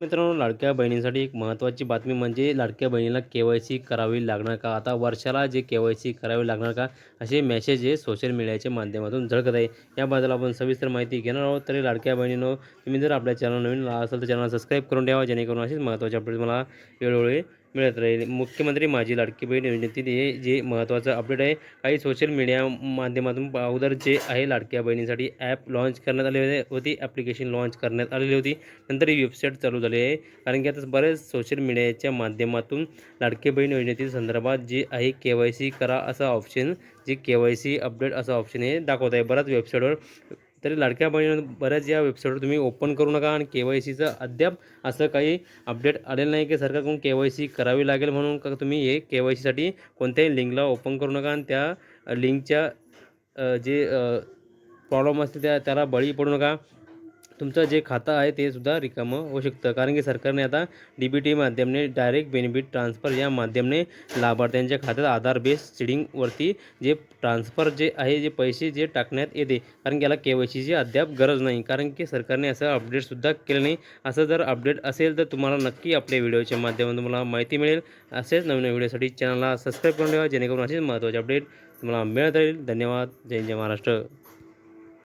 मित्रांनो लाडक्या बहिणींसाठी एक महत्त्वाची बातमी म्हणजे लाडक्या बहिणीला के वाय सी करावी लागणार का? आता वर्षाला जे के वाय सी करावी लागणार का? असे मेसेज हे सोशल मीडियाच्या माध्यमातून झळकत आहे. याबद्दल आपण सविस्तर माहिती घेणार आहोत. तरी लाडक्या बहिणीनं तुम्ही जर आपल्या चॅनल नवीन असेल तर चॅनल सबस्क्राईब करून ठेवा जेणेकरून असेच महत्त्वाचे अपडेट मला वेळोवेळी मिळत राहील. मुख्यमंत्री माझी लाडकी बहीण योजनेतील हे जे महत्त्वाचं अपडेट आहे काही सोशल मीडिया माध्यमातून अगोदर जे आहे लाडक्या बहिणीसाठी ॲप लॉन्च करण्यात आले होती ॲप्लिकेशन लॉन्च करण्यात आलेली होती. नंतर ही वेबसाईट चालू झाली आहे. कारण की आता बरेच सोशल मीडियाच्या माध्यमातून लाडकी बहीण योजनेतील संदर्भात जे आहे के वाय सी करा असं ऑप्शन जे के वाय सी अपडेट असं ऑप्शन हे दाखवत आहे. बऱ्याच वेबसाईटवर तरी लाडक्या बहिणी बऱ्याच या वेबसाईटवर तुम्ही ओपन करू नका आणि के वाय सीचं अद्याप असं काही अपडेट आलेलं नाही की सरकारकडून के वाय सी करावी लागेल म्हणून का तुम्ही हे के वाय सीसाठी कोणत्याही लिंकला ओपन करू नका आणि त्या लिंकच्या जे प्रॉब्लेम असते त्या त्याला बळी पडू नका. तुमचं जे खातं आहे ते सुद्धा रिकामं होऊ शकतं. कारण की सरकारने आता डी बी टी माध्यमाने डायरेक्ट बेनिफिट ट्रान्सफर या माध्यमाने लाभार्थ्यांच्या खात्यात आधार बेस सिडिंगवरती जे ट्रान्सफर जे आहे जे पैसे जे टाकण्यात येते. कारण की याला के वाय सीची अद्याप गरज नाही. कारण की सरकारने असं अपडेटसुद्धा केलं नाही. असं जर अपडेट असेल तर तुम्हाला नक्की आपल्या व्हिडिओच्या माध्यमातून तुम्हाला माहिती मिळेल. असेच नवीन व्हिडिओसाठी चॅनलला सबस्क्राईब करून ठेवा जेणेकरून असेच महत्त्वाचे अपडेट तुम्हाला मिळत राहील. धन्यवाद. जय जय महाराष्ट्र.